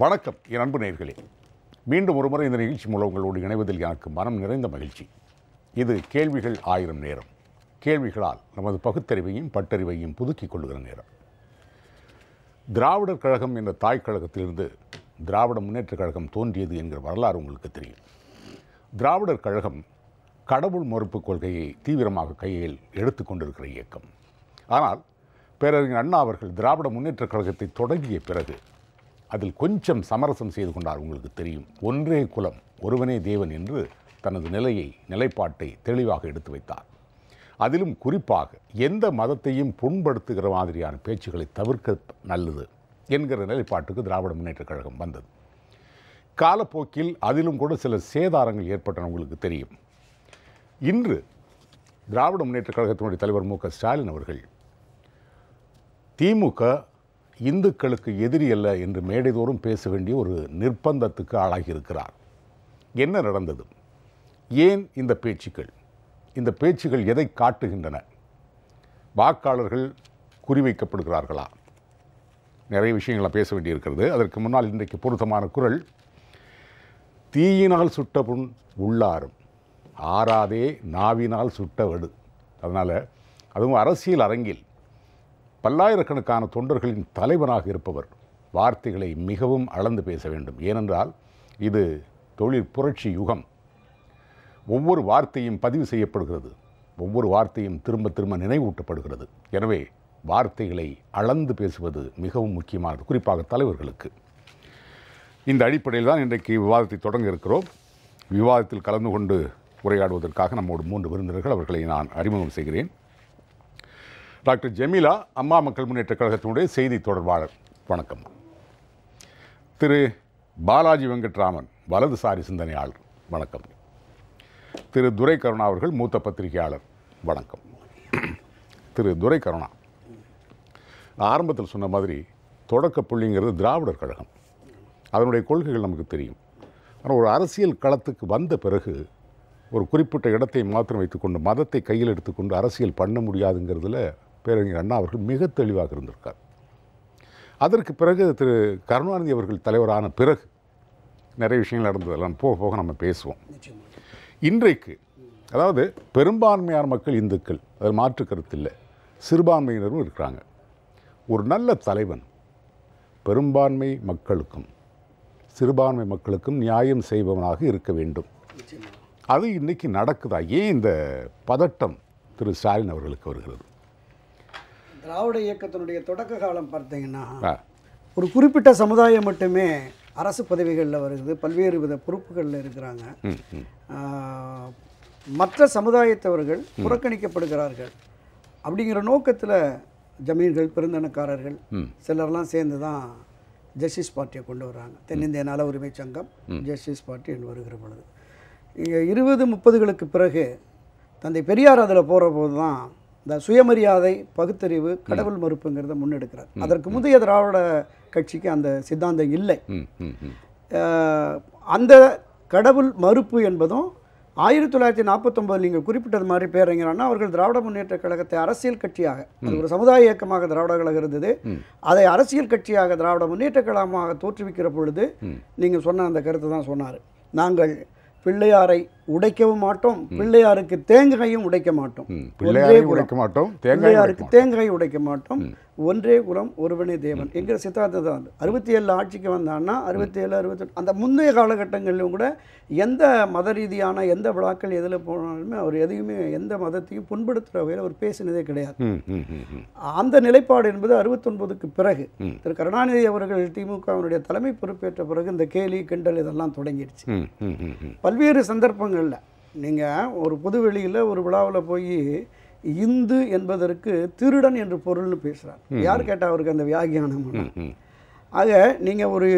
வணக்கம் என் அன்பு நேர்களே. மீண்டும் ஒருமுறை இந்த நிகழ்ச்சி மூலம் உங்களோடு இணைவதில் எனக்கு மனம் நிறைந்த மகிழ்ச்சி. இது கேள்விகள் ஆயிரம் நேரம். கேள்விகளால் நமது பகுத்தறிவையும் பட்டறிவையும் புதுக்கிக் கொள்ளுகிற நேரம். திராவிடர் கழகம் என்ற தாய் கழகத்திலிருந்து திராவிட முன்னேற்றக் கழகம் தோன்றியது என்கிற வரலாறு உங்களுக்கு தெரியும். திராவிடர் கழகம் கடவுள் மறுப்பு கொள்கையை தீவிரமாக கையில் எடுத்துக்கொண்டிருக்கிற இயக்கம். ஆனால் பேரறிஞர் அண்ணா அவர்கள் திராவிட முன்னேற்றக் கழகத்தை தொடங்கிய பிறகு அதில் கொஞ்சம் சமரசம் செய்து கொண்டார் உங்களுக்கு தெரியும். ஒன்றே குலம் ஒருவனே தேவன் என்று தனது நிலையை நிலைப்பாட்டை தெளிவாக எடுத்து வைத்தார். அதிலும் குறிப்பாக எந்த மதத்தையும் புண்படுத்துகிற மாதிரியான பேச்சுக்களை தவிர்க்க நல்லது என்கிற நிலைப்பாட்டுக்கு திராவிட முன்னேற்றக் கழகம் வந்தது. காலப்போக்கில் அதிலும் கூட சில சேதாரங்கள் ஏற்பட்டன உங்களுக்கு தெரியும். இன்று திராவிட முன்னேற்றக் கழகத்தினுடைய தலைவர் மு க ஸ்டாலின் அவர்கள் திமுக இந்துக்களுக்கு எதிரி அல்ல என்று மேடைதோறும் பேச வேண்டிய ஒரு நிர்பந்தத்துக்கு ஆளாகியிருக்கிறார். என்ன நடந்தது? ஏன் இந்த பேச்சுக்கள்? இந்த பேச்சுகள் எதை காட்டுகின்றன? வாக்காளர்கள் குறிவைக்கப்படுகிறார்களா நிறைய விஷயங்களை பேச வேண்டியிருக்கிறது. அதற்கு முன்னால் இன்றைக்கு பொருத்தமான குரல். தீயினால் சுட்ட புண் உள்ளாரும் ஆறாதே நாவினால் சுட்ட வடு. அதனால் அதுவும் அரசியல் அரங்கில் பல்லாயிரக்கணக்கான தொண்டர்களின் தலைவனாக இருப்பவர் வார்த்தைகளை மிகவும் அளந்து பேச வேண்டும். ஏனென்றால் இது தொழில் புரட்சி யுகம். ஒவ்வொரு வார்த்தையும் பதிவு செய்யப்படுகிறது. ஒவ்வொரு வார்த்தையும் திரும்ப திரும்ப நினைவூட்டப்படுகிறது. எனவே வார்த்தைகளை அளந்து பேசுவது மிகவும் முக்கியமானது குறிப்பாக தலைவர்களுக்கு. இந்த அடிப்படையில் தான் இன்றைக்கு விவாதத்தை தொடங்க இருக்கிறோம். விவாதத்தில் கலந்து கொண்டு உரையாடுவதற்காக நம்மோடு மூன்று விருந்தினர்கள் அவர்களை நான் அறிமுகம் செய்கிறேன். டாக்டர் ஜெமிலா அம்மா மக்கள் முன்னேற்ற கழகத்தினுடைய செய்தி தொடர்பாளர். வணக்கம். திரு. பாலாஜி வெங்கட்ராமன் வலதுசாரி சிந்தனையாளர். வணக்கம். திரு. துரை கருணா அவர்கள் மூத்த பத்திரிகையாளர். வணக்கம். திரு. துரை கருணா ஆரம்பத்தில் சொன்ன மாதிரி தொடக்க புள்ளிங்கிறது திராவிடர் கழகம். அதனுடைய கொள்கைகள் நமக்கு தெரியும். ஆனால் ஒரு அரசியல் களத்துக்கு வந்த பிறகு ஒரு குறிப்பிட்ட இடத்தை மாத்திரம் வைத்துக்கொண்டு மதத்தை கையில் எடுத்துக்கொண்டு அரசியல் பண்ண முடியாதுங்கிறதுல பேரறிஞர் அண்ணா அவர்கள் மிக தெளிவாக இருந்திருக்கார். அதற்கு பிறகு திரு கருணாநிதி அவர்கள் தலைவரான பிறகு நிறைய விஷயங்கள் நடந்ததெல்லாம் போக போக நம்ம பேசுவோம். இன்றைக்கு அதாவது பெரும்பான்மையான மக்கள் இந்துக்கள் அதில் மாற்று கருத்து இல்லை சிறுபான்மையினரும் இருக்கிறாங்க. ஒரு நல்ல தலைவன் பெரும்பான்மை மக்களுக்கும் சிறுபான்மை மக்களுக்கும் நியாயம் செய்பவனாக இருக்க வேண்டும். அது இன்னைக்கு நடக்குதா? ஏன் இந்த பதட்டம் திரு ஸ்டாலின் அவர்களுக்கு வருகிறது? திராவிட இயக்கத்தினுடைய தொடக்க காலம் பார்த்தீங்கன்னா ஒரு குறிப்பிட்ட சமுதாயம் மட்டுமே அரசு பதவிகளில் வருது பல்வேறு வித பொறுப்புகளில் இருக்கிறாங்க. மற்ற சமுதாயத்தவர்கள் புறக்கணிக்கப்படுகிறார்கள். அப்படிங்கிற நோக்கத்தில் ஜமீன்கள் பெருந்தனக்காரர்கள் சிலர்லாம் சேர்ந்து தான் ஜஸ்டிஸ் பார்ட்டியை கொண்டு வராங்க. தென்னிந்திய நல உரிமை சங்கம் ஜஸ்டிஸ் பார்ட்டி என்று வருகிற பொழுது. இங்கே இருபது முப்பதுகளுக்கு பிறகு தந்தை பெரியார் அதில் போகிற போது தான் இந்த சுயமரியாதை பகுத்தறிவு கடவுள் மறுப்புங்கிறத முன்னெடுக்கிறார். அதற்கு முந்தைய திராவிட கட்சிக்கு அந்த சித்தாந்தம் இல்லை. அந்த கடவுள் மறுப்பு என்பதும் ஆயிரத்தி தொள்ளாயிரத்தி நாற்பத்தொம்பது நீங்கள் குறிப்பிட்டது மாதிரி பேரறிஞரானா அவர்கள் திராவிட முன்னேற்ற கழகத்தை அரசியல் கட்சியாக அது ஒரு சமுதாய இயக்கமாக திராவிட கழகம் இருந்தது. அதை அரசியல் கட்சியாக திராவிட முன்னேற்ற கழகமாக தோற்றுவிக்கிற பொழுது நீங்கள் சொன்ன அந்த கருத்து தான் சொன்னார். நாங்கள் பிள்ளையாரை உடைக்கவும் மாட்டோம். பிள்ளையாருக்கு தேங்காயும் உடைக்க மாட்டோம். ஒன்றே. உடைக்க மாட்டோம். பிள்ளையாருக்கு தேங்காய் உடைக்க மாட்டோம். ஒன்றே குலம் ஒருவனே தேவன். என்கிற சித்தாந்தம் தான் அறுபத்தி ஏழில் ஆட்சிக்கு வந்தான்னா அறுபத்தி ஏழு அறுபத்தெட்டு அந்த முந்தைய காலகட்டங்களிலும் கூட எந்த மத ரீதியான எந்த விழாக்கள் எதில் போனாலுமே அவர் எதையுமே எந்த மதத்தையும் புண்படுத்துகிற வகையில் அவர் பேசினதே கிடையாது. அந்த நிலைப்பாடு என்பது அறுபத்தொன்பதுக்கு பிறகு திரு கருணாநிதி அவர்கள் திமுகவினுடைய தலைமை பொறுப்பேற்ற பிறகு இந்த கேலி கிண்டல் இதெல்லாம் தொடங்கிடுச்சு. ம், ம், ம், ம். பல்வேறு சந்தர்ப்பங்களில் நீங்கள் ஒரு பொதுவெளியில் ஒரு விழாவில் போய் இந்து என்பதற்கு திருடன் என்று பொருள்னு பேசுகிறார் யார் கேட்டால் அவருக்கு அந்த வியாகியானம். ஆக நீங்கள் ஒரு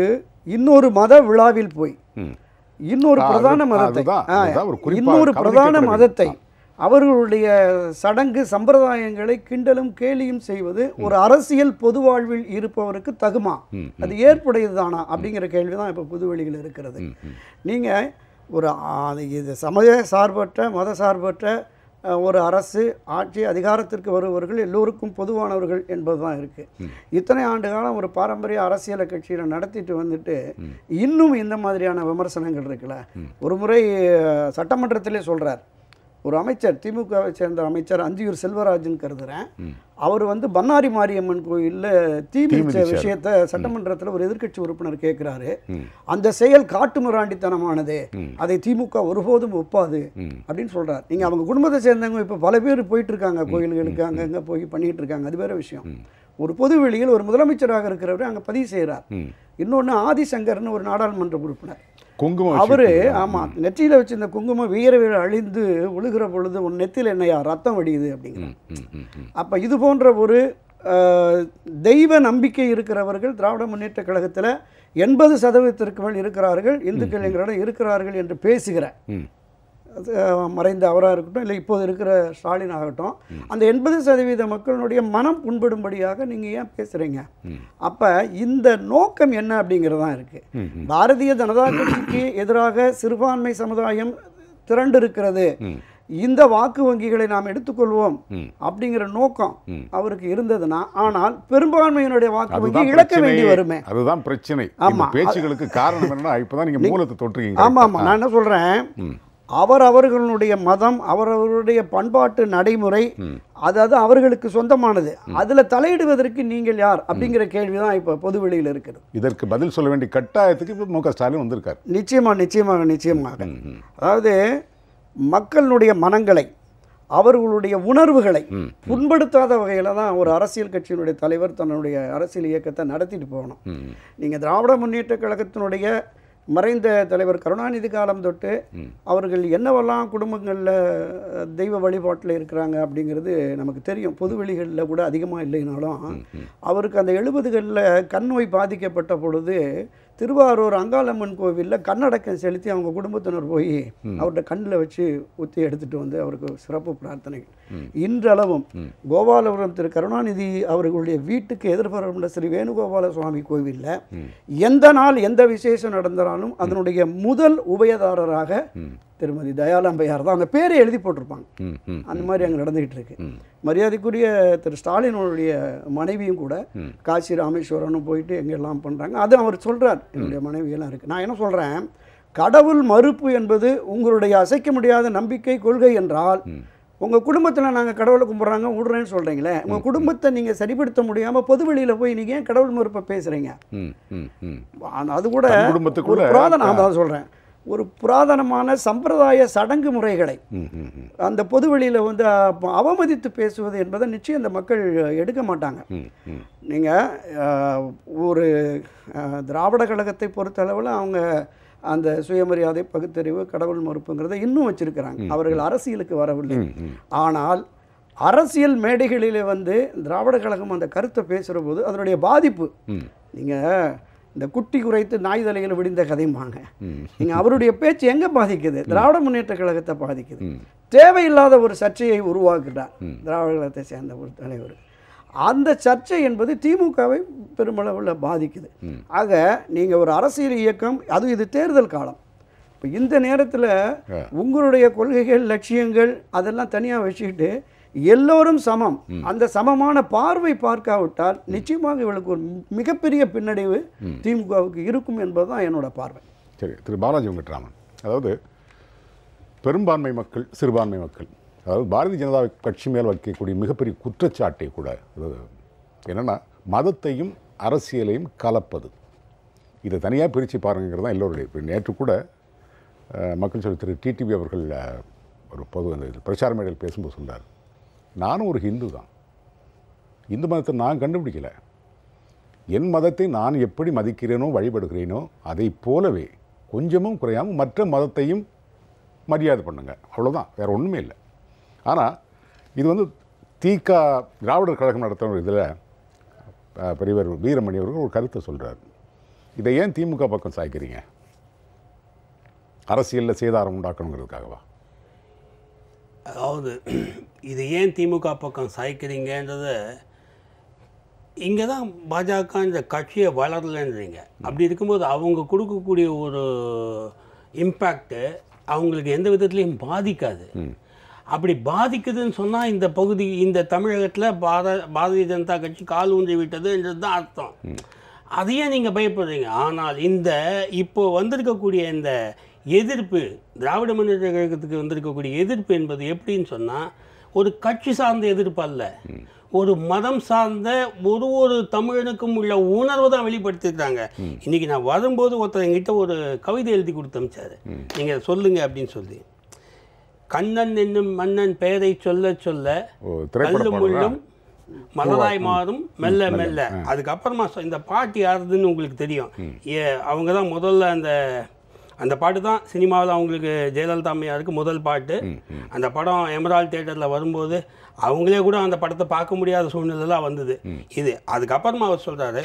இன்னொரு மத விழாவில் போய். இன்னொரு பிரதான மதத்தை இன்னொரு பிரதான மதத்தை அவர்களுடைய சடங்கு சம்பிரதாயங்களை கிண்டலும் கேலியும் செய்வது ஒரு அரசியல் பொது வாழ்வில் இருப்பவருக்கு தகுமா? அது ஏற்புடையதுதானா அப்படிங்கிற கேள்வி தான் இப்போ புதுவெளியில் இருக்கிறது. நீங்கள் ஒரு இது சமய சார்பற்ற மத சார்பற்ற ஒரு அரசு ஆட்சி அதிகாரத்திற்கு வருபவர்கள் எல்லோருக்கும் பொதுவானவர்கள் என்பதுதான் இருக்கு. இத்தனை ஆண்டு காலம் ஒரு பாரம்பரிய அரசியல் கட்சியில நடத்திட்டு வந்துட்டு இன்னும் இந்த மாதிரியான விமர்சனங்கள் இருக்குல்ல? ஒரு முறை சட்டமன்றத்திலே சொல்றார். ஒரு அமைச்சர் திமுகவை சேர்ந்த அமைச்சர் அஞ்சியூர் செல்வராஜன் கருதுறேன். அவர் வந்து பண்ணாரி மாரியம்மன் கோயில்ல தீ மிதிச்ச மிதிச்சாரு. விஷயத்த சட்டமன்றத்தில் ஒரு எதிர்க்கட்சி உறுப்பினர் கேட்கிறாரு அந்த செயல் காட்டுமிராண்டித்தனமானது அதை திமுக ஒருபோதும் ஒப்பாது அப்படின்னு சொல்றாரு. நீங்க அவங்க குடும்பத்தை சேர்ந்தவங்க இப்ப பல பேர் போயிட்டு இருக்காங்க கோயில்களுக்கு அங்கங்க போய் பண்ணிட்டு இருக்காங்க அது வேற விஷயம். ஒரு பொது வெளியில் ஒரு முதலமைச்சராக இருக்கிறவர் அங்க பதிவு செய்கிறார் இன்னொன்னு ஆதிசங்கர்னு ஒரு நாடாளுமன்ற உறுப்பினர். குங்குமம் அவரு வச்சிருக்கீங்களா? ஆமா நெற்றியில வச்சிருந்த குங்குமம் வீர வீர அழிந்து விழுகிற பொழுது உன் நெத்தியில் என்னையா? ரத்தம் வடியுது அப்படிங்கிற ம், ம், ம். அப்ப இது போன்ற ஒரு தெய்வ நம்பிக்கை இருக்கிறவர்கள் திராவிட முன்னேற்ற கழகத்துல எண்பது சதவீதத்திற்கு மேல் இருக்கிறார்கள் இந்துக்கள் எங்களிடம் இருக்கிறார்கள் என்று பேசுகிற மறைந்த அவராக இருக்கட்டும் இல்லை இப்போது இருக்கிற ஸ்டாலின் ஆகட்டும் அந்த எண்பது சதவீத மக்களுடைய மனம் புண்படும்படியாக நீங்க ஏன் பேசுறீங்க? அப்ப இந்த நோக்கம் என்ன அப்படிங்கிறது தான் இருக்கு பாரதிய ஜனதா கட்சிக்கு எதிராக சிறுபான்மை சமுதாயம் திரண்டு இருக்கிறது இந்த வாக்கு வங்கிகளை நாம் எடுத்துக்கொள்வோம் அப்படிங்கிற நோக்கம் அவருக்கு இருந்ததுன்னா ஆனால் பெரும்பான்மையினுடைய வாக்கு வங்கி இழக்க வேண்டி. வருமே. அதுதான் பிரச்சனை. ஆமா. பேச்சுகளுக்கு காரணம் என்னன்னா இப்பதான் நீங்க மூலத்தை தொட்டுறீங்க ஆமா ஆமா. நான் என்ன சொல்றேன்? அவர் அவர்களுடைய மதம் அவரவருடைய பண்பாட்டு நடைமுறை அதாவது அவர்களுக்கு சொந்தமானது. அதுல தலையிடுவதற்கு நீங்கள் யார் அப்படிங்கிற கேள்விதான் இப்ப பொதுவெளியில் இருக்குது. இதற்கு பதில் சொல்ல வேண்டிய கட்டாயத்துக்கு இப்ப மு க ஸ்டாலின் வந்திருக்கார். நிச்சயமா நிச்சயமாக நிச்சயமாக. அதாவது மக்களுடைய மனங்களை அவர்களுடைய உணர்வுகளை புண்படுத்தாத வகையில் தான் ஒரு அரசியல் கட்சியினுடைய தலைவர் தன்னுடைய அரசியல் இயக்கத்தை நடத்திட்டு போகணும். நீங்கள் திராவிட முன்னேற்ற கழகத்தினுடைய மறைந்த தலைவர் கருணாநிதி காலம் தொட்டு அவர்கள் என்னவெல்லாம் குடும்பங்களில் தெய்வ வழிபாட்டில் இருக்கிறாங்க அப்படிங்கிறது நமக்கு தெரியும். பொதுவெளிகளில் கூட அதிகமாக இல்லைனாலும் அவருக்கு அந்த எழுபதுகளில் கண் நோய் பாதிக்கப்பட்ட பொழுது திருவாரூர் அங்காளம்மன் கோவிலில் கண்ணடக்கம் செலுத்தி அவங்க குடும்பத்தினர் போய் அவர்கிட்ட கண்ணில் வச்சு ஊற்றி எடுத்துட்டு வந்து அவருக்கு சிறப்பு பிரார்த்தனைகள். இன்றளவும் கோபாலபுரம் திரு கருணாநிதி அவர்களுடைய வீட்டுக்கு எதிர்புறம் உள்ள ஸ்ரீ வேணுகோபால சுவாமி கோவிலில் எந்த நாள் எந்த விசேஷம் நடந்தாலும் அதனுடைய முதல் உபயதாரராக திருமதி தயாலாம்பையார் தான். அவங்க பேரை எழுதி போட்டிருப்பாங்க. அந்த மாதிரி அங்கே நடந்துகிட்டு இருக்கு. மரியாதைக்குரிய திரு ஸ்டாலினுடைய மனைவியும் கூட காசி ராமேஸ்வரனும் போயிட்டு எங்கெல்லாம் பண்ணுறாங்க அது அவர் சொல்றார். என்னுடைய மனைவியெல்லாம் இருக்கு. நான் என்ன சொல்கிறேன் கடவுள் மறுப்பு என்பது உங்களுடைய அசைக்க முடியாத நம்பிக்கை கொள்கை என்றால் உங்கள் குடும்பத்தில் நாங்கள் கடவுளை கும்பிட்றாங்க விடுறேன்னு சொல்கிறீங்களே உங்கள் குடும்பத்தை நீங்கள் சரிப்படுத்த முடியாமல் பொது வெளியில் போய் நீங்கள் ஏன் கடவுள் மறுப்பை பேசுகிறீங்க. அது கூட தன் குடும்பத்துக்குள்ள புராதன அதான் சொல்கிறேன் ஒரு புராதனமான சம்பிரதாய சடங்கு முறைகளை. அந்த பொதுவெளியில் வந்து அப்ப அவமதித்து பேசுவது என்பதை நிச்சயம் இந்த மக்கள் எடுக்க மாட்டாங்க. நீங்கள் ஒரு திராவிட கழகத்தை பொறுத்தளவில் அவங்க அந்த சுயமரியாதை பகுத்தறிவு கடவுள் மறுப்புங்கிறத இன்னும் வச்சிருக்கிறாங்க. அவர்கள் அரசியலுக்கு வரவில்லை. ஆனால் அரசியல் மேடைகளிலே வந்து திராவிட கழகம் அந்த கருத்தை பேசுகிற போது அதனுடைய பாதிப்பு. நீங்கள் இந்த குட்டி குறைத்து நாய் தலையில் விடிந்த கதைம்பாங்க நீங்கள் அவருடைய பேச்சு எங்கே பாதிக்குது? திராவிட முன்னேற்ற கழகத்தை பாதிக்குது. தேவையில்லாத ஒரு சர்ச்சையை உருவாக்குறார் திராவிட கழகத்தை சேர்ந்த ஒரு தலைவர். அந்த சர்ச்சை என்பது திமுகவை பெருமளவில் பாதிக்குது. ஆக நீங்கள் ஒரு அரசியல் இயக்கம் அது இது தேர்தல் காலம். இப்போ இந்த நேரத்தில் உங்களுடைய கொள்கைகள் லட்சியங்கள் அதெல்லாம் தனியாக வச்சுக்கிட்டு எல்லோரும் சமம். அந்த சமமான பார்வை பார்க்காவிட்டால் நிச்சயமாக இவளுக்கு ஒரு மிகப்பெரிய பின்னடைவு திமுகவுக்கு இருக்கும் என்பதுதான் என்னோட பார்வை. சரி திரு பாலாஜி வெங்கட்ராமன். அதாவது பெரும்பான்மை மக்கள் சிறுபான்மை மக்கள் அதாவது பாரதிய ஜனதா கட்சி மேல் வைக்கக்கூடிய மிகப்பெரிய குற்றச்சாட்டை கூட என்னென்னா மதத்தையும் அரசியலையும் கலப்பது. இதை தனியாக பிரித்து பாருங்கிறது தான் எல்லோருடைய இப்போ நேற்று கூட மக்கள் சொல்லி திரு டிடிவி அவர்கள் ஒரு பொது அந்த பிரச்சார மேடையில் பேசும்போது சொன்னார். நானும் ஒரு ஹிந்து தான். இந்து மதத்தை நான் கண்டுபிடிக்கலை. என் மதத்தை நான் எப்படி மதிக்கிறேனோ வழிபடுகிறேனோ அதை போலவே கொஞ்சமும் குறையாமல் மற்ற மதத்தையும் மரியாதை பண்ணுங்க. அவ்வளோதான் வேறு ஒன்றுமே இல்லை. ஆனால் இது வந்து தீகா திராவிடர் கழகம் நடத்துகிற இதில் பெரியவர் வீரமணி அவர்கள் ஒரு கருத்தை சொல்கிறார் இதை ஏன் திமுக பக்கம் சாய்க்கிறீங்க? அரசியலில் சேதாரம் உண்டாக்கணுங்கிறதுக்காகவா? அதாவது இது ஏன் திமுக பக்கம் சாய்க்கிறீங்கன்றது இங்கே தான் பாஜக இந்த கட்சியை வளரலைன்றீங்க. அப்படி இருக்கும்போது அவங்க கொடுக்கக்கூடிய ஒரு இம்பேக்ட்டு அவங்களுக்கு எந்த விதத்துலையும் பாதிக்காது. அப்படி பாதிக்குதுன்னு சொன்னால் இந்த பகுதி இந்த தமிழகத்தில் பார பாரதிய ஜனதா கட்சி கால் ஊன்றி விட்டதுன்றது தான் அர்த்தம். அதையே நீங்கள் பயப்படுறீங்க. ஆனால் இந்த இப்போ வந்திருக்கக்கூடிய இந்த எதிர்ப்பு திராவிட முன்னேற்ற கழகத்துக்கு வந்திருக்கக்கூடிய எதிர்ப்பு என்பது எப்படின்னு சொன்னால் ஒரு கட்சி சார்ந்த எதிர்ப்பு அல்ல. ஒரு மதம் சார்ந்த ஒரு ஒரு தமிழனுக்கும் உள்ள உணர்வை தான் வெளிப்படுத்திருக்காங்க இன்னைக்கு நான் வரும்போது ஒருத்தர் என்கிட்ட ஒரு கவிதை எழுதி கொடுத்து அனுப்பிச்சாரு நீங்கள் சொல்லுங்க அப்படின்னு சொல்லி. கண்ணன் என்னும் மன்னன் பெயரை சொல்ல சொல்ல கல்லும் முள்ளும் மலராய் மாறும் மெல்ல மெல்ல அதுக்கப்புறமா இந்த பாட்டு யாருதுன்னு உங்களுக்கு தெரியும். ஏ அவங்க தான் முதல்ல அந்த அந்த பாட்டு தான் சினிமாவில் அவங்களுக்கு ஜெயலலிதா அம்மையாருக்கு முதல் பாட்டு. அந்த படம் எமரால் தேட்டரில் வரும்போது அவங்களே கூட அந்த படத்தை பார்க்க முடியாத சூழ்நிலைலாம் வந்தது. இது அதுக்கப்புறமா அவர் சொல்றாரு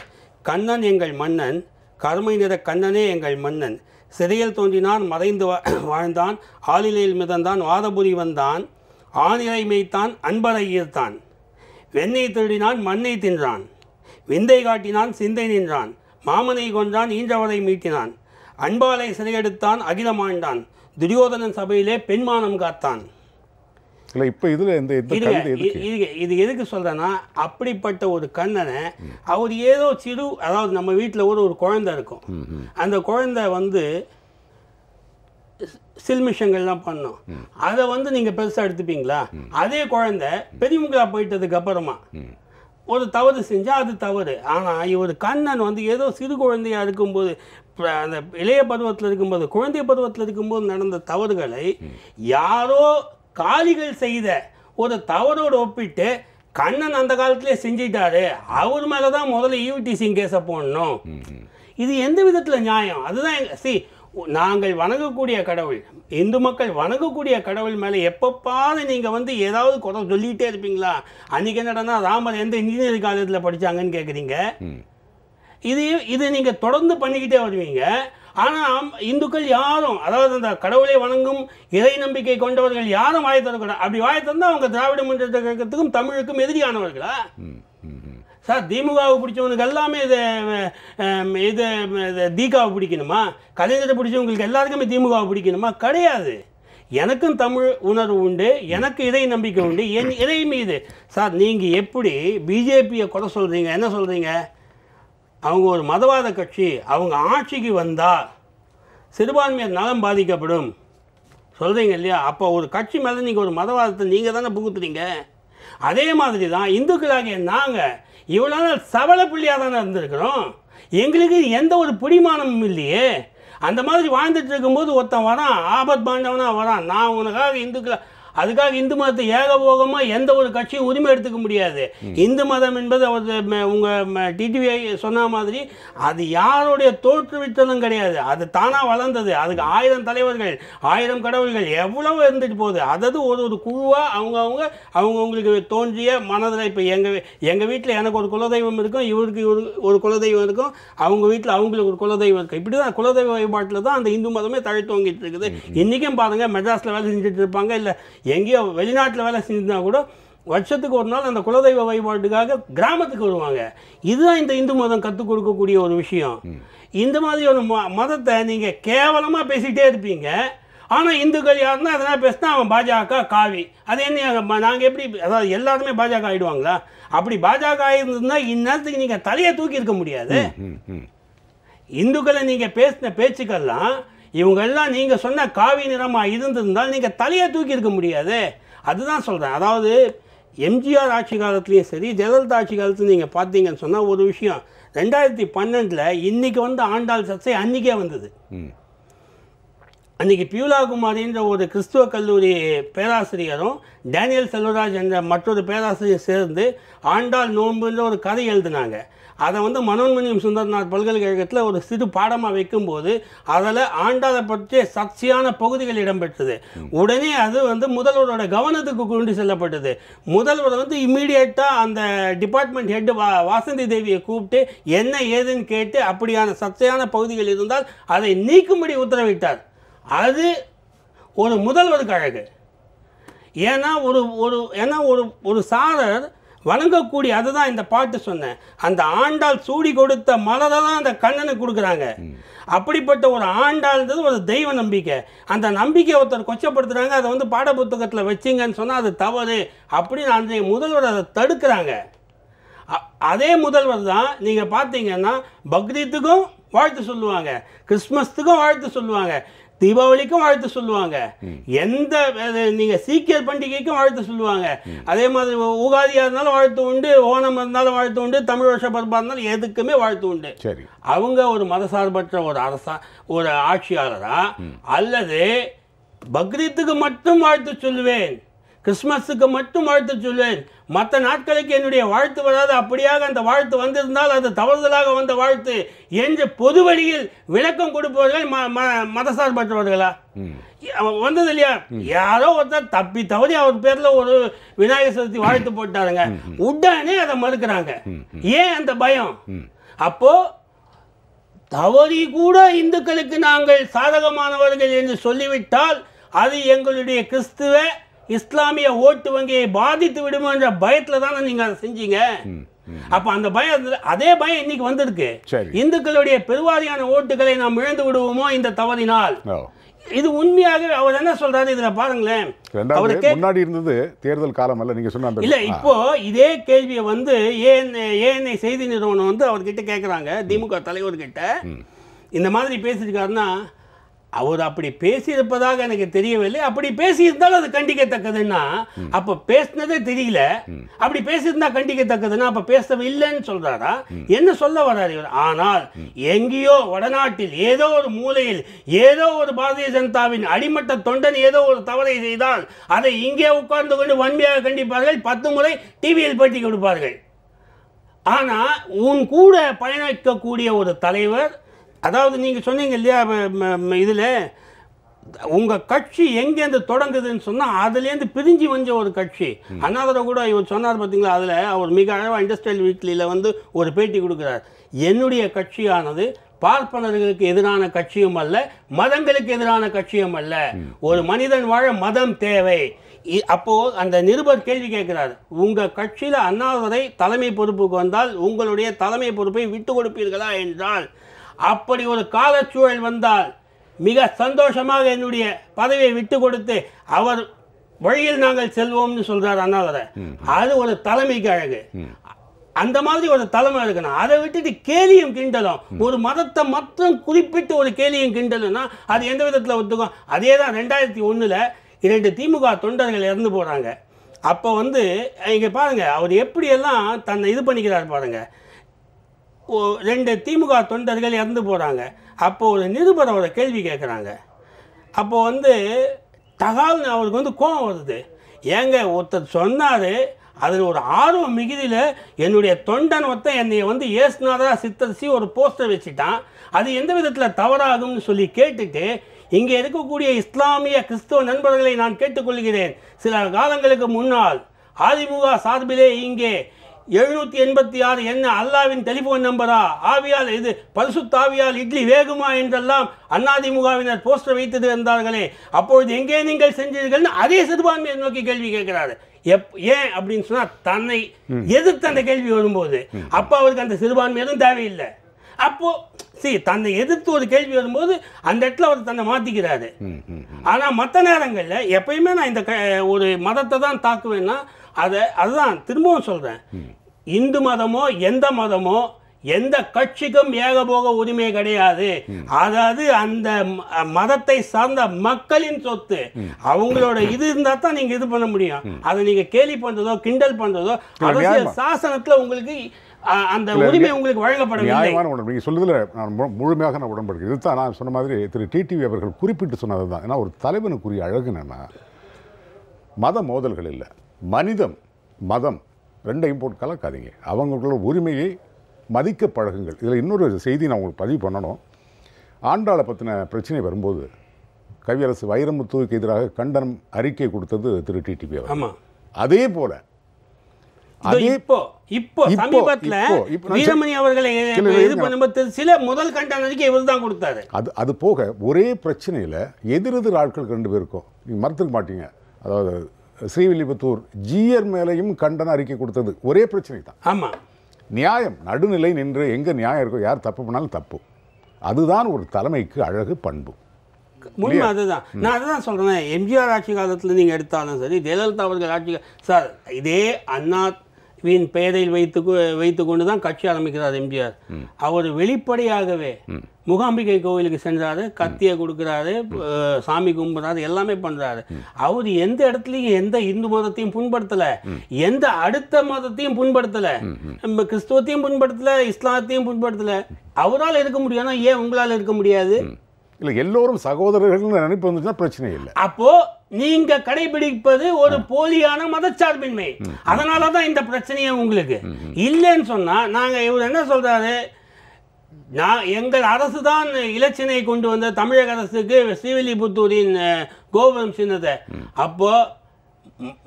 கண்ணன் எங்கள் மன்னன் கருமை நிற கண்ணனே எங்கள் மன்னன். சிறையில் தோன்றினான் மறைந்து வாழ்ந்தான் ஆளிலையில் மிதந்தான் வாதபுரி வந்தான் ஆணிலை மேய்த்தான் அன்பரை ஈர்த்தான். வெண்ணெய் திருடினான் மண்ணை தின்றான். விந்தை காட்டினான் சிந்தை நின்றான். மாமனை கொன்றான் ஈன்றவரை மீட்டினான். அன்பாலை சிறையெடுத்தான் அகிலமாண்டான். துரியோதனன் சபையிலே பெண்மானம் காத்தான். இல்லை இப்போ இதில் இந்த இது இது எதுக்கு சொல்றேன்னா அப்படிப்பட்ட ஒரு கண்ணனை அவர் ஏதோ சிறு அதாவது நம்ம வீட்டில் ஒரு ஒரு குழந்தை இருக்கும். அந்த குழந்தை வந்து சில்மிஷங்கள்லாம் பண்ணும். அதை வந்து நீங்க பெருசா எடுத்துப்பீங்களா? அதே குழந்தை பெரியவங்களா போயிட்டதுக்கு அப்புறமா. ஒரு தவறு செஞ்சா அது தவறு. ஆனா இவர் கண்ணன் வந்து ஏதோ சிறு குழந்தையா இருக்கும்போது அந்த இளைய பருவத்தில் இருக்கும்போது குழந்தை பருவத்தில் இருக்கும்போது நடந்த தவறுகளை யாரோ காளிகள் செய்த ஒரு தவறோடு ஒப்பிட்டு கண்ணன் அந்த காலத்திலே செஞ்சிட்டாரு. அவர் மேலே தான் முதல்ல ஈவிடிசிங் கேஸை போடணும். இது எந்த விதத்தில் நியாயம்? அதுதான் சி நாங்கள் வணங்கக்கூடிய கடவுள் இந்து மக்கள் வணங்கக்கூடிய கடவுள் மேலே எப்பப்பாவது நீங்கள் வந்து ஏதாவது குறை சொல்லிகிட்டே இருப்பீங்களா? அன்றைக்கி என்னடனா ராமர் எந்த இன்ஜினியரிங் காலேஜில் படிச்சாங்கன்னு கேட்குறீங்க ம். இது இது நீங்கள் தொடர்ந்து பண்ணிக்கிட்டே வருவீங்க. ஆனால் இந்துக்கள் யாரும் அதாவது அந்த கடவுளை வணங்கும் இறை நம்பிக்கை கொண்டவர்கள் யாரும் வாய் தரக்கூடாது அப்படி வாய் தந்தால் அவங்க திராவிட முன்னேற்ற கழகத்துக்கும் தமிழுக்கும் எதிரியானவர்களா? சார் திமுகவை பிடிச்சவனுக்கு எல்லாமே இது இது இது தீகாவை பிடிக்கணுமா? கலைஞரை பிடிச்சவங்களுக்கு எல்லாருக்குமே திமுகவை பிடிக்கணுமா? கிடையாது. எனக்கும் தமிழ் உணர்வு உண்டு எனக்கு இதை நம்பிக்கை உண்டு என் இதை மீது. சார் நீங்கள் எப்படி பிஜேபியை கொலை சொல்கிறீங்க என்ன சொல்கிறீங்க அவங்க ஒரு மதவாத கட்சி அவங்க ஆட்சிக்கு வந்தால் சிறுபான்மையர் நலம் பாதிக்கப்படும். சொல்கிறீங்க இல்லையா? அப்போ ஒரு கட்சி மேலே நீங்கள் ஒரு மதவாதத்தை நீங்கள் தானே புகுத்துறீங்க. அதே மாதிரி தான் இந்துக்களாகிய நாங்கள் இவ்வளோ நாள் சவள புள்ளியாக தானே இருந்திருக்கிறோம். எங்களுக்கு எந்த ஒரு பிடிமானமும் இல்லையே. அந்த மாதிரி வாழ்ந்துட்டு இருக்கும்போது ஒருத்தன் வரான் ஆபத் பாண்டவனாக வரான். நான் உனக்காக இந்துக்களை அதுக்காக இந்து மதத்தை ஏகபோகமாக எந்த ஒரு கட்சியும் உரிமை எடுத்துக்க முடியாது. இந்து மதம் என்பது அவர் உங்கள் டிடிவி சொன்ன மாதிரி அது யாருடைய தோற்றுவித்ததும் கிடையாது. அது தானாக வளர்ந்தது. அதுக்கு ஆயிரம் தலைவர்கள் ஆயிரம் கடவுள்கள் எவ்வளவு இருந்துட்டு போகுது. அதாவது ஒரு ஒரு குழுவாக அவங்க அவங்க அவங்கவுங்களுக்கு தோன்றிய மனதில் இப்போ எங்கள் எங்கள் வீட்டில் எனக்கு ஒரு குலதெய்வம் இருக்கும் இவருக்கு இவரு ஒரு குலதெய்வம் இருக்கும் அவங்க வீட்டில் அவங்களுக்கு ஒரு குலதெய்வம் இருக்கும். இப்படி தான் குலதெய்வ வழிபாட்டில் தான் அந்த இந்து மதமே தழைத்தோங்கிட்டு இருக்குது. இன்றைக்கும் பாருங்கள் மெட்ராஸில் வேலை செஞ்சுட்டு இருப்பாங்க இல்லை எங்கேயோ வெளிநாட்டில் வேலை செஞ்சுருந்தா கூட வருஷத்துக்கு ஒரு நாள் அந்த குலதெய்வ வழிபாட்டுக்காக கிராமத்துக்கு வருவாங்க. இதுதான் இந்த இந்து மதம் கற்றுக் கொடுக்கக்கூடிய ஒரு விஷயம். இந்த மாதிரி ஒரு ம- மதத்தை நீங்கள் கேவலமாக பேசிகிட்டே இருப்பீங்க. ஆனால் இந்துக்கள் யாருன்னா அதனால் பேசினா அவன் பாஜக காவி. அது என்ன நாங்கள் எப்படி அதாவது எல்லாருமே பாஜக ஆயிடுவாங்களா? அப்படி பாஜக ஆயிருந்ததுன்னா இந்நேரத்துக்கு நீங்கள் தலையை தூக்கி இருக்க முடியாது. இந்துக்களை நீங்கள் பேசின பேச்சுக்கெல்லாம் இவங்கெல்லாம் நீங்கள் சொன்ன காவி நிறமாக இருந்திருந்தால் நீங்கள் தலையை தூக்கி இருக்க முடியாது. அதுதான் சொல்கிறேன் அதாவது எம்ஜிஆர் ஆட்சி காலத்துலேயும் சரி ஜெயலலிதா ஆட்சி காலத்துலையும் நீங்கள் பார்த்தீங்கன்னு சொன்னால் ஒரு விஷயம். ரெண்டாயிரத்தி பன்னெண்டில் இன்றைக்கி வந்து ஆண்டாள் சர்ச்சை அன்றைக்கே வந்தது. அன்றைக்கி பியூலா குமாரின்ற ஒரு கிறிஸ்துவ கல்லூரி பேராசிரியரும் டேனியல் செல்வராஜ் என்ற மற்றொரு பேராசிரியர் சேர்ந்து ஆண்டாள் நோன்புன்ற ஒரு கதை எழுதினாங்க. அதை வந்து மனோன்மணியம் சுந்தரநாத் பல்கலைக்கழகத்தில் ஒரு சிறு பாடமாக வைக்கும்போது அதில் ஆண்டாளை பற்றிய சர்ச்சையான பகுதிகள் இடம்பெற்றது. உடனே அது வந்து முதல்வரோட கவனத்துக்கு கொண்டு செல்லப்பட்டது. முதல்வர் வந்து இம்மீடியட்டாக அந்த டிபார்ட்மெண்ட் ஹெட் வா வாசந்தி தேவியை கூப்பிட்டு என்ன ஏதுன்னு கேட்டு அப்படியான சர்ச்சையான பகுதிகள் இருந்தால் அதை நீக்கும்படி உத்தரவிட்டார். அது ஒரு முதல்வருக்கு அழகு ஏன்னா ஒரு ஒரு ஏன்னா ஒரு ஒரு சாரர் வணங்கக்கூடிய அதுதான் இந்த பாட்டு சொன்னேன். அந்த ஆண்டாள் சூடி கொடுத்த மலரை தான் அந்த கண்ணனுக்கு கொடுக்குறாங்க. அப்படிப்பட்ட ஒரு ஆண்டாள்ன்றது ஒரு தெய்வ நம்பிக்கை. அந்த நம்பிக்கையை ஒருத்தர் கொச்சப்படுத்துறாங்க அதை வந்து பாடப்புத்தகத்தில் வச்சிங்கன்னு சொன்னால் அது தவறு அப்படின்னு அன்றைய முதல்வர் அதை தடுக்கிறாங்க. அதே முதல்வர் தான் நீங்கள் பார்த்தீங்கன்னா பக்ரீத்துக்கும் வாழ்த்து சொல்லுவாங்க கிறிஸ்மஸ்த்துக்கும் வாழ்த்து சொல்லுவாங்க. தீபாவளிக்கும் வாழ்த்து சொல்லுவாங்க. எந்த அது நீங்க சீக்கியர் பண்டிகைக்கும் வாழ்த்து சொல்லுவாங்க. அதே மாதிரி உ- உகாதியா இருந்தாலும் வாழ்த்து உண்டு ஓணம் இருந்தாலும் வாழ்த்து உண்டு தமிழ் வருஷ பருப்பா இருந்தாலும் எதுக்குமே வாழ்த்து உண்டு. சரி. அவங்க ஒரு மதசார்பற்ற ஒரு அரசா ஒரு ஆட்சியாளரா அல்லது பக்ரீத்துக்கு மட்டும் வாழ்த்து சொல்லுவேன் கிறிஸ்மஸுக்கு மட்டும் வாழ்த்து சொல்லுவேன் மற்ற நாட்களுக்கு என்னுடைய வாழ்த்து வராது. அப்படியாக அந்த வாழ்த்து வந்திருந்தால் அது தவறுதலாக வந்த வாழ்த்து என்று பொது வழியில் விளக்கம் கொடுப்பவர்கள் மதசார்பற்றவர்களா? வந்தது இல்லையா? யாரோ ஒருத்தர் தப்பி தவறி அவர் பேர்ல ஒரு விநாயகர் சதுர்த்தி வாழ்த்து போட்டாருங்க. உடனே அதை மறுக்கிறாங்க. ஏன் அந்த பயம்? அப்போ தவறி கூட இந்துக்களுக்கு நாங்கள் சாதகமானவர்கள் என்று சொல்லிவிட்டால் அது எங்களுடைய கிறிஸ்துவ இஸ்லாமிய ஓட்டு வங்கியை பாதித்து விடுமோ என்ற பயத்துல தானே நீங்க அதை செஞ்சீங்க. அப்ப அந்த பயம் அதே பயம் இன்னைக்கு வந்திருக்கு. இந்துக்களுடைய பெருவாரியான ஓட்டுகளை நாம் இழந்து விடுவோமோ இந்த தவறினால்? இது உண்மையாக அவர் என்ன சொல்றாரு இதுல பாருங்களேன். முன்னாடி இருந்தது தேர்தல் காலம் அல்ல நீங்க சொன்ன இல்ல இப்போ இதே கேள்வியை வந்து ஏன் ஏஎன்ஐ செய்தி நிறுவனம் வந்து அவர்கிட்ட கேட்குறாங்க திமுக தலைவர்கிட்ட. இந்த மாதிரி பேசியிருக்காருன்னா அவர் அப்படி பேசியிருப்பதாக எனக்கு தெரியவில்லை. அப்படி பேசியிருந்தாலும் அது கண்டிக்கத்தக்கதுன்னா அப்ப பேசினதே தெரியல. அப்படி பேசியிருந்தா கண்டிக்கத்தக்கதுன்னா அப்ப பேசவில்லைன்னு சொல்றாரா? என்ன சொல்ல வர்றாரு இவர்? ஆனால் எங்கேயோ வடநாட்டில் ஏதோ ஒரு மூலையில் ஏதோ ஒரு பாரதிய ஜனதாவின் அடிமட்ட தொண்டன் ஏதோ ஒரு தவறை செய்தால் அதை இங்கே உட்கார்ந்து கொண்டு வன்மையாக கண்டிப்பார்கள். பத்து முறை டிவியில் பேட்டி கொடுப்பார்கள். ஆனா உன் கூட பயணிக்கக்கூடிய ஒரு தலைவர் அதாவது நீங்க சொன்னீங்க இல்லையா இதுல உங்க கட்சி எங்கேருந்து தொடங்குதுன்னு சொன்னா அதுலேருந்து பிரிஞ்சு வந்த ஒரு கட்சி. அண்ணாதுரை கூட இவர் சொன்னார் பார்த்தீங்களா அதுல அவர் மிக அழகா இண்டஸ்ட்ரியல் வீக்லியில் வந்து ஒரு பேட்டி கொடுக்குறார். என்னுடைய கட்சியானது பார்ப்பனர்களுக்கு எதிரான கட்சியும் அல்ல மதங்களுக்கு எதிரான கட்சியும் அல்ல. ஒரு மனிதன் வாழ மதம் தேவை. இ- அப்போ அந்த நிருபர் கேள்வி கேட்கிறார் உங்க கட்சியில அண்ணாதுரை தலைமை பொறுப்புக்கு வந்தால் உங்களுடைய தலைமை பொறுப்பை விட்டு கொடுப்பீர்களா? என்றால் அப்படி ஒரு காலச்சூழல் வந்தால் மிக சந்தோஷமாக என்னுடைய பதவியை விட்டு கொடுத்து அவர் வழியில் நாங்கள் செல்வோம்னு சொல்றார் அண்ணாதுரை அது ஒரு தலைமைக்கு அழகு. அந்த மாதிரி ஒரு தலைமை இருக்கணும். அதை விட்டுட்டு கேலியும் கிண்டலும். ஒரு மதத்தை மட்டும் குறிப்பிட்டு ஒரு கேலியும் கிண்டலும்னா அது எந்த விதத்தில் ஒத்துக்கும்? அதே தான் ரெண்டாயிரத்தி ஒண்ணுல இரண்டு திமுக தொண்டர்கள் இறந்து போறாங்க. அப்போ வந்து இங்க பாருங்க அவர் எப்படியெல்லாம் தன்னை இது பண்ணிக்கிறார் பாருங்க. ஓ- ரெண்டு திமுக தொண்டர்கள் இறந்து போகிறாங்க அப்போது ஒரு நிருபர் அவரை கேள்வி கேட்குறாங்க அப்போது வந்து தகால்னு அவருக்கு வந்து கோபம் வருது. ஏங்க ஒருத்தர் சொன்னார் அதில் ஒரு ஆர்வம் மிகுதியில் என்னுடைய தொண்டன் ஒருத்தன் என்னை வந்து ஏசுநாதா சித்தரிசி ஒரு போஸ்டர் வச்சுட்டான். அது எந்த விதத்தில் தவறாகும்னு சொல்லி கேட்டுட்டு இங்கே இருக்கக்கூடிய இஸ்லாமிய கிறிஸ்துவ நண்பர்களை நான் கேட்டுக்கொள்கிறேன். சில காலங்களுக்கு முன்னால் அதிமுக சார்பிலே இங்கே எழுநூத்தி எண்பத்தி ஆறு என்ன அல்லாவின் டெலிபோன் நம்பரா ஆவியால் இது பரிசுத்த ஆவியால் இட்லி வேகுமா என்றெல்லாம் அண்ணாதிமுகவினர் போஸ்டர் வைத்தது இருந்தார்களே அப்பொழுது எங்கே நீங்கள் செஞ்சீர்கள்னு அதே சிறுபான்மையை நோக்கி கேள்வி கேட்கிறாரு. எப் ஏன் அப்படின்னு சொன்னா தன்னை எதிர்த்து அந்த கேள்வி வரும்போது. அப்போ அவருக்கு அந்த சிறுபான்மையரும் தேவையில்லை. அப்போ சரி தன்னை எதிர்த்து ஒரு கேள்வி வரும்போது அந்த இடத்துல அவர் தன்னை மாத்திக்கிறாரு. ஆனா மற்ற நேரங்கள்ல எப்பயுமே நான் இந்த ஒரு மதத்தை தான் தாக்குவேன்னா அதை அதுதான் திரும்பவும் சொல்றேன். இந்து மதமோ எந்த மதமோ எந்த கட்சிக்கும் ஏகபோக உரிமை கிடையாது. அதாவது அந்த மதத்தை சார்ந்த மக்களின் சொத்து. அவங்களோட இது இருந்தா தான் நீங்க இது பண்ண முடியும். அதை நீங்க கேலி பண்றதோ கிண்டல் பண்றதோ அரசியல். சாசனத்துல உங்களுக்கு அந்த உரிமை உங்களுக்கு வழங்கப்படவில்லை. நியாயமான உடன்படி நீங்கள் சொல்லுதில் நான் முழுமையாக நான் உடன்படுகிறேன். இதுதான் நான் சொன்ன மாதிரி திரு டிடிவி அவர்கள் குறிப்பிட்டு சொன்னது தான் ஏன்னா ஒரு தலைவனுக்குரிய அழகு என்னன்னா மத மோதல்கள் இல்லை. மனிதம் மதம் ரெண்டையும் போட்டு கலக்காதீங்க. அவங்களோட உரிமையை மதிக்க பழகுங்கள். இதில் இன்னொரு செய்தி நான் உங்களுக்கு பதிவு பண்ணணும். ஆண்டாளை பற்றின பிரச்சனை வரும்போது கவியரசு வைரமுத்துவுக்கு எதிராக கண்டனம் அறிக்கை கொடுத்தது திரு டிடிவி அவர் அதே போல இப்போ இப்போ சமீபத்துல வீரமணி அவர்களை இது. பண்ணும்போது சில முதல் கண்டன அறிக்கை இவர் தான் கொடுத்தாரு. அது அது போக ஒரே பிரச்சனையில் எதிரெதிர் ஆட்கள் ரெண்டு பேருக்கும் நீங்கள் மறுத்துக்க மாட்டீங்க. அதாவது ஸ்ரீவில்லிபுத்தூர் ஜீயர் மேலேயும் கண்டன அறிக்கை கொடுத்தது. ஒரே பிரச்சனை தான் ஆமா. நியாயம் நடுநிலை நின்று எங்கே நியாயம் இருக்கோ யார் தப்பு பண்ணாலும் தப்பு. அதுதான் ஒரு தலைமைக்கு அழகு பண்பு. உண்மை அதுதான். நான் அதுதான் சொல்றேன் எம்ஜிஆர் ஆட்சி காலத்துல நீங்க எடுத்தாலும் சரி ஜெயலலிதா அவர்கள் ஆட்சி சார் இதே அண்ணாவின் பெயரில் வைத்து வைத்து கொண்டு தான் கட்சி ஆரம்பிக்கிறார் எம்ஜிஆர். அவர் வெளிப்படையாகவே முகாம்பிகை கோவிலுக்கு சென்றாரு கத்தியை கொடுக்குறாரு சாமி கும்பிட்றாரு எல்லாமே பண்றாரு. அவர் எந்த இடத்துலையும் எந்த இந்து மதத்தையும் புண்படுத்தல. எந்த அடுத்த மதத்தையும் புண்படுத்தல. நம்ம கிறிஸ்துவத்தையும் புண்படுத்தல இஸ்லாத்தையும் புண்படுத்தல. அவரால் இருக்க முடியும்னா ஏன் உங்களால் இருக்க முடியாது? இல்லை எல்லோரும் சகோதரர்கள்னு நினைப்பு வந்துச்சுன்னா பிரச்சனை இல்லை. அப்போ நீங்க கடைபிடிப்பது ஒரு போலியான மதச்சார்பின்மை. அதனால தான் இந்த பிரச்சனையே உங்களுக்கு. இல்லைன்னு சொன்னா நாங்க இவர் என்ன சொல்றாரு? நான் எங்கள் அரசு தான் இலச்சினை கொண்டு வந்த தமிழக அரசுக்கு ஸ்ரீவில்லிபுத்தூரின் கோபுரம் சின்னத்தை அப்போ ம-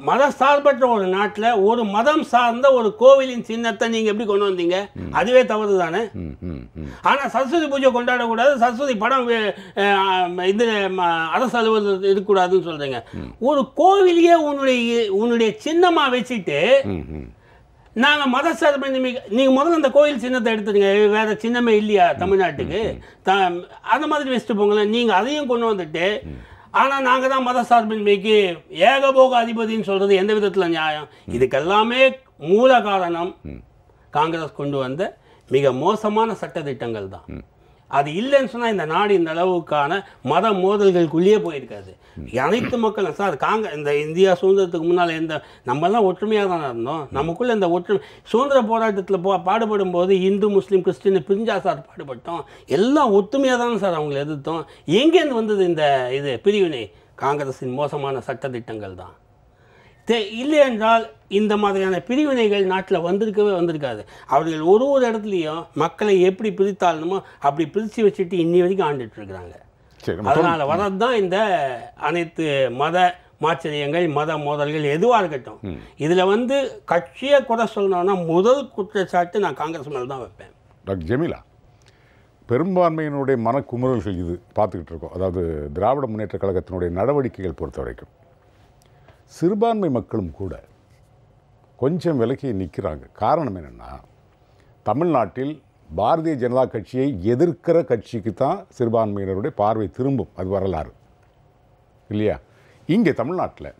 மத சார்பற்ற ஒரு நாட்டில் ஒரு மதம் சார்ந்த ஒரு கோவிலின் சின்னத்தை நீங்க எப்படி கொண்டு வந்தீங்க? அதுவே தவறு தானே? ம் ம் ம். ஆனா சரஸ்வதி பூஜை கொண்டாடக்கூடாது சரஸ்வதி படம் இது அரசு அலுவலர் இருக்கக்கூடாதுன்னு சொல்றீங்க. ஒரு கோவிலையே உன்னுடைய உன்னுடைய சின்னமா வச்சுட்டு ம் ம். நாங்க மத சார்பின்மை நீங்க முதல்ல அந்த கோயில் சின்னத்தை எடுத்துடுங்க வேற சின்னமே இல்லையா தமிழ்நாட்டுக்கு? த அந்த மாதிரி வச்சுட்டு போங்களேன். நீங்க அதையும் கொண்டு வந்துட்டு ஆனா நாங்க தான் மத சார்பின்மைக்கு ஏகபோக அதிபதின்னு சொல்றது எந்த விதத்துல நியாயம்? இதுக்கெல்லாமே மூல காரணம் காங்கிரஸ் கொண்டு வந்த மிக மோசமான சட்டதிட்டங்கள் தான். அது இல்லைன்னு சொன்னால் இந்த நாடு இந்த அளவுக்கான மத மோதல்களுக்குள்ளேயே போயிருக்காது. அனைத்து மக்களும் சார் காங்க இந்த இந்தியா சுதந்திரத்துக்கு முன்னால் எந்த நம்மெல்லாம் ஒற்றுமையாக தானே இருந்தோம்? நமக்குள்ளே இந்த ஒற்றுமை சுதந்திர போராட்டத்தில் போ பாடுபடும் போது இந்து முஸ்லீம் கிறிஸ்டின் பிரிஞ்சா சார் பாடுபட்டோம். எல்லாம் ஒற்றுமையாக தானே சார் அவங்களை எதிர்த்தோம். எங்கேருந்து வந்தது இந்த இது? பிரிவினை? காங்கிரஸின் மோசமான சட்டத்திட்டங்கள் தான். தே- இல்லை என்றால் இந்த மாதிரியான பிரிவினைகள் நாட்டில் வந்திருக்கவே வந்திருக்காது. அவர்கள் ஒரு ஒரு இடத்துலையும் மக்களை எப்படி பிரித்தாளணுமோ அப்படி பிரித்து வச்சுட்டு இன்னி வரைக்கும் ஆண்டுட்டு இருக்கிறாங்க. அதனால் வரது தான் இந்த அனைத்து மத மாச்சரியங்கள் மத மோதல்கள் எதுவாக இருக்கட்டும். இதில் வந்து கட்சியை குறை சொல்லணும்னா முதல் குற்றச்சாட்டு நான் காங்கிரஸ் மேலே தான் வைப்பேன். டாக்டர் ஜெமிலா பெரும்பான்மையினுடைய மனக்குமுறல்கள் இது பார்த்துக்கிட்டு இருக்கோம். அதாவது திராவிட முன்னேற்ற கழகத்தினுடைய நடவடிக்கைகள் பொறுத்த வரைக்கும் சிறுபான்மை மக்களும் கூட கொஞ்சம் விலக்கி நிற்கிறாங்க. காரணம் என்னென்னா தமிழ்நாட்டில் பாரதிய ஜனதா கட்சியை எதிர்க்கிற கட்சிக்கு தான் சிறுபான்மையினருடைய பார்வை திரும்பும். அது வரலாறு. இல்லையா? இங்கே தமிழ்நாட்டில்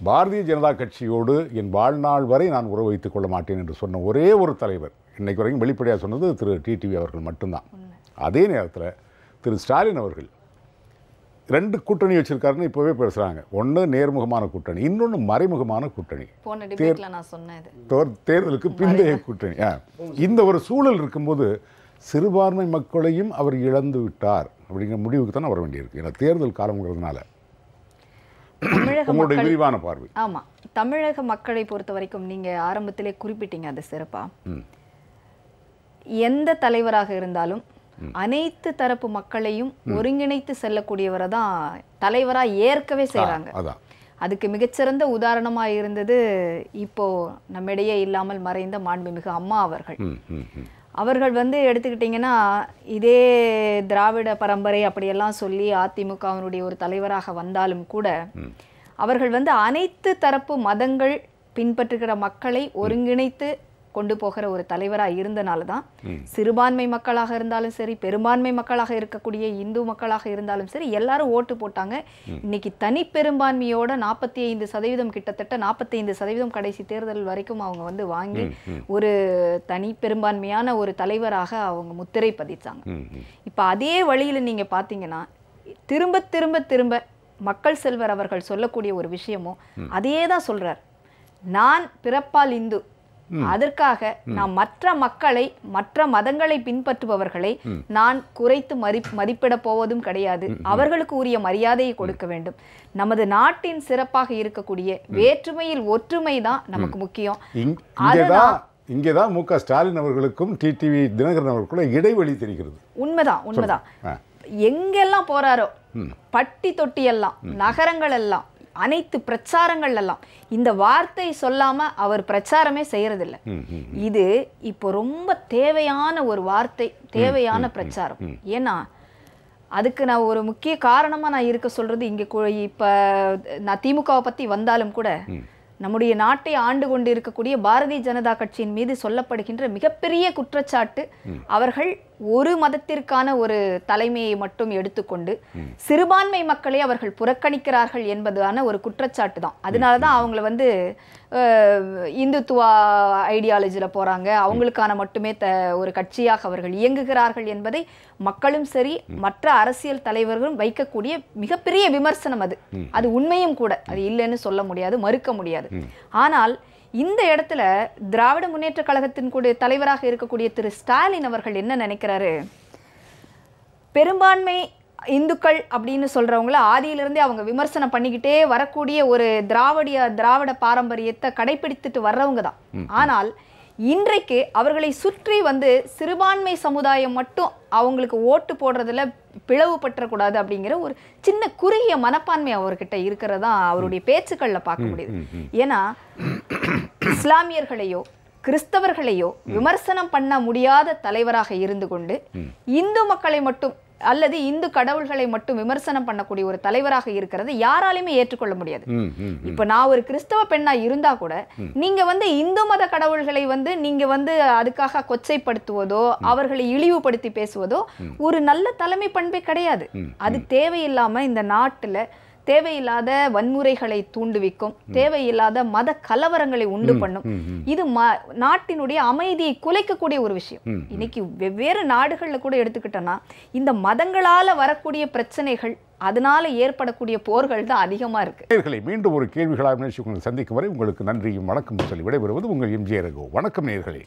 பாரதிய ஜனதா கட்சியோடு என் வாழ்நாள் வரை நான் உறவு வைத்துக் கொள்ள மாட்டேன் என்று சொன்ன ஒரே ஒரு தலைவர் இன்னைக்கு வரைக்கும் வெளிப்படையாக சொன்னது திரு டிடிவி அவர்கள் மட்டும்தான். அதே நேரத்தில் திரு ஸ்டாலின் அவர்கள் ரெண்டு கூட்டணி வச்சிருக்காருன்னு இப்போவே பேசுகிறாங்க ஒன்று நேர்முகமான கூட்டணி இன்னொன்று மறைமுகமான கூட்டணி. தேர்தலுக்கு பிந்தைய கூட்டணி. இந்த ஒரு சூழல் இருக்கும்போது சிறுபான்மை மக்களையும் அவர் இழந்து விட்டார் அப்படிங்கிற முடிவுக்கு தான் வர வேண்டியிருக்கு. ஏன்னா தேர்தல் காலங்கிறதுனால தமிழக உங்களுடைய விரிவான பார்வை. ஆமா. தமிழக மக்களை பொறுத்த வரைக்கும் நீங்க ஆரம்பத்திலே குறிப்பிட்டீங்க அது சிறப்பா. ம். எந்த தலைவராக இருந்தாலும் அனைத்து தரப்பு மக்களையும் ஒருங்கிணைத்து செல்லக்கூடியவரை தான் தலைவரா ஏற்கவே செய்றாங்க. அதான். அதுக்கு மிகச்சிறந்த உதாரணமா இருந்தது இப்போ நம்மிடையே இல்லாமல் மறைந்த மாண்புமிகு அம்மா அவர்கள். அவர்கள் வந்து எடுத்துக்கிட்டிங்கன்னா இதே திராவிட பரம்பரை அப்படியெல்லாம் சொல்லி அதிமுகவினுடைய ஒரு தலைவராக வந்தாலும் கூட அவர்கள் வந்து அனைத்து தரப்பு மதங்கள் பின்பற்றுகிற மக்களை ஒருங்கிணைத்து கொண்டு போகிற ஒரு தலைவராக இருந்தனால தான் சிறுபான்மை மக்களாக இருந்தாலும் சரி பெரும்பான்மை மக்களாக இருக்கக்கூடிய இந்து மக்களாக இருந்தாலும் சரி எல்லாரும் ஓட்டு போட்டாங்க. இன்னைக்கு தனி பெரும்பான்மையோட நாற்பத்தி ஐந்து சதவீதம் கிட்டத்தட்ட நாற்பத்தைந்து சதவீதம் கடைசி தேர்தல் வரைக்கும் அவங்க வந்து வாங்கி ஒரு தனி பெரும்பான்மையான ஒரு தலைவராக அவங்க முத்திரை பதிச்சாங்க. இப்போ அதே வழியில் நீங்க பார்த்தீங்கன்னா திரும்ப திரும்ப திரும்ப மக்கள் செல்வர் அவர்கள் சொல்லக்கூடிய ஒரு விஷயமும் அதையே தான் சொல்றார். நான் பிறப்பால் இந்து அதற்காக நான் மற்ற மக்களை மற்ற மதங்களை பின்பற்றுபவர்களை நான் குறைத்து மதி மதிப்பிட போவதும் கிடையாது. அவர்களுக்கு உரிய மரியாதையை கொடுக்க வேண்டும். நமது நாட்டின் சிறப்பாக இருக்கக்கூடிய வேற்றுமையில் ஒற்றுமை தான் நமக்கு முக்கியம். இங்- இங்கேதான் இங்கேதான் மு க ஸ்டாலின் அவர்களுக்கும் டிடிவி தினகரன் அவர்களுக்கும் இடைவெளி தெரிகிறது. உண்மைதான் உண்மைதான். எங்கெல்லாம் போறாரோ பட்டி தொட்டி எல்லாம் நகரங்கள் எல்லாம் அனைத்து பிரச்சாரங்கள் எல்லாம் இந்த வார்த்தை சொல்லாம அவர் பிரச்சாரமே ம் இது இப்போ ரொம்ப தேவையான ஒரு வார்த்தை தேவையான பிரச்சாரம். ஏன்னா அதுக்கு நான் ஒரு முக்கிய காரணமா நான் இருக்க சொல்றது இங்க இப்ப நான் திமுகவை பத்தி வந்தாலும் கூட நம்முடைய நாட்டை ஆண்டு கொண்டு இருக்கக்கூடிய பாரதிய ஜனதா கட்சியின் மீது சொல்லப்படுகின்ற மிகப்பெரிய குற்றச்சாட்டு அவர்கள் ஒரு மதத்திற்கான ஒரு தலைமையை மட்டும் எடுத்துக்கொண்டு சிறுபான்மை மக்களை அவர்கள் புறக்கணிக்கிறார்கள் என்பதான ஒரு குற்றச்சாட்டு தான். அதனால தான் அவங்கள வந்து இந்துத்துவா ஐடியாலஜியில் போறாங்க. அவங்களுக்கான மட்டுமே த ஒரு கட்சியாக அவர்கள் இயங்குகிறார்கள் என்பதை மக்களும் சரி மற்ற அரசியல் தலைவர்களும் வைக்கக்கூடிய மிகப்பெரிய விமர்சனம் அது. அது உண்மையும் கூட. அது இல்லைன்னு சொல்ல முடியாது மறுக்க முடியாது. ஆனால் இந்த இடத்துல திராவிட முன்னேற்ற கழகத்தின் கூட தலைவராக இருக்கக்கூடிய திரு ஸ்டாலின் அவர்கள் என்ன நினைக்கிறாரு? பெரும்பான்மை இந்துக்கள் அப்படின்னு சொல்றவங்கள ஆதியிலிருந்தே அவங்க விமர்சனம் பண்ணிக்கிட்டே வரக்கூடிய ஒரு திராவிடிய திராவிட பாரம்பரியத்தை கடைபிடித்துட்டு வர்றவங்க தான். ஆனால் இன்றைக்கு அவர்களை சுற்றி வந்து சிறுபான்மை சமுதாயம் மட்டும் அவங்களுக்கு ஓட்டு போடுறதுல பிளவுபற்றக்கூடாது அப்படிங்கிற ஒரு சின்ன குறுகிய மனப்பான்மை அவர்கிட்ட இருக்கிறதா அவருடைய பேச்சுக்கள்ல பார்க்க முடியுது. ஏன்னா இஸ்லாமியர்களையோ கிறிஸ்தவர்களையோ விமர்சனம் பண்ண முடியாத தலைவராக இருந்து கொண்டு இந்து மக்களை மட்டும் அல்லது இந்து கடவுள்களை மட்டும் விமர்சனம் பண்ணக்கூடிய ஒரு தலைவராக இருக்கிறது யாராலையுமே ஏற்றுக்கொள்ள முடியாது. இப்ப நான் ஒரு கிறிஸ்தவ பெண்ணா இருந்தா கூட நீங்க வந்து இந்து மத கடவுள்களை வந்து நீங்க வந்து அதுக்காக கொச்சைப்படுத்துவதோ அவர்களை இழிவுபடுத்தி பேசுவதோ ஒரு நல்ல தலைமை பண்பே கிடையாது. அது தேவையில்லாம இந்த நாட்டுல தேவையில்லாத வன்முறைகளை தூண்டுவிக்கும் தேவையில்லாத மத கலவரங்களை உண்டு பண்ணும். இது நாட்டினுடைய அமைதியை குலைக்கக்கூடிய ஒரு விஷயம். இன்னைக்கு வெவ்வேறு நாடுகள்ல கூட எடுத்துக்கிட்டோம்னா இந்த மதங்களால வரக்கூடிய பிரச்சனைகள் அதனால ஏற்படக்கூடிய போர்கள் தான் அதிகமா இருக்கு. மீண்டும் ஒரு கேள்விகளாக சந்திக்கும் வரை உங்களுக்கு நன்றியும் வணக்கம் சொல்லி விடைபெறுவது உங்கள் எம்ஜிஆர் ரகு. வணக்கம் நேயர்களே